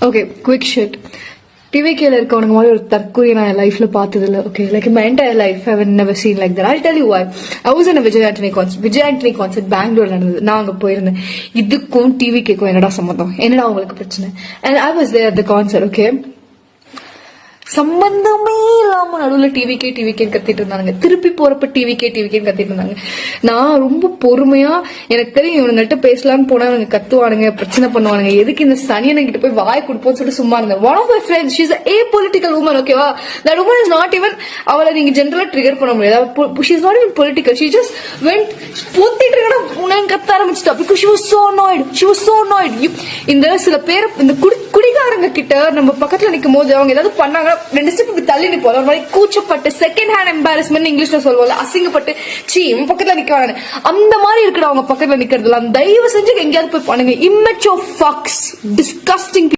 Okay quick shit டிவிகேல இருக்கவனுக்கு மாதிரி ஒரு தற்கொலை நான் என் லைஃப்ல பார்த்ததில்ல okay like my entire life I never seen like that I tell you I I was in Vijay Antony concert Vijay Antony concert பெங்களூர்ல நடந்தது. நான் அங்க போயிருந்தேன். இதுக்கும் டிவி கேக்கும் என்னடா சம்மந்தம் என்னடா உங்களுக்கு பிரச்சனை? And I was there the concert okay சம்பந்தமே இல்லாம நடுவுல டிவிக்கே டிவிக்கேன்னு கத்திட்டு இருந்தாங்க திருப்பி போறப்ப டிவிக்கே டிவிக்கேன்னு கத்திட்டு இருந்தாங்க. நான் ரொம்ப பொறுமையா எனக்கு தெரியும் இவனுங்கள்ட்ட பேசலாம்னு போனா இவங்க கத்துவானுங்க பிரச்சனை பண்ணுவானுங்க. எதுக்கு இந்த சனியனை கிட்ட போய் வாய் கொடுப்போம்னு சொல்லிட்டு சும்மா இருந்தேன். One of my friends she's a political woman ஓகேவா that woman is not even அவளை நீங்க ஜென்ரலா ட்ரிகர் பண்ண முடியாது. She's not even political she just went பொத்திட்டு இருக்கா உனக்கு கத்த ஆரம்பிச்சிட்டா. Because she was so Naidu she was so Naidu இந்த சில பேர் இந்த குடி கிட்ட நம்ம பக்கத்துல நிக்கும் போது அவங்க ஏதாவது பண்ணாங்க ரெண்டு ஸ்டெப் இப்படி தள்ளி நிப்போம் ஒரு மாதிரி கூச்சப்பட்டு செகண்ட் ஹேண்ட் எம்பாரஸ்மெண்ட் இங்கிலீஷ்ல சொல்லுவோம்ல அசிங்கப்பட்டு சீ இவன் பக்கத்துல நிக்க அந்த மாதிரி இருக்கிற அவங்க பக்கத்துல நிக்கிறதுலாம் தயவு செஞ்சு எங்கேயாவது போய் பண்ணுங்க. இம்மெச்சோ ஃபாக்ஸ் டிஸ்கஸ்டிங்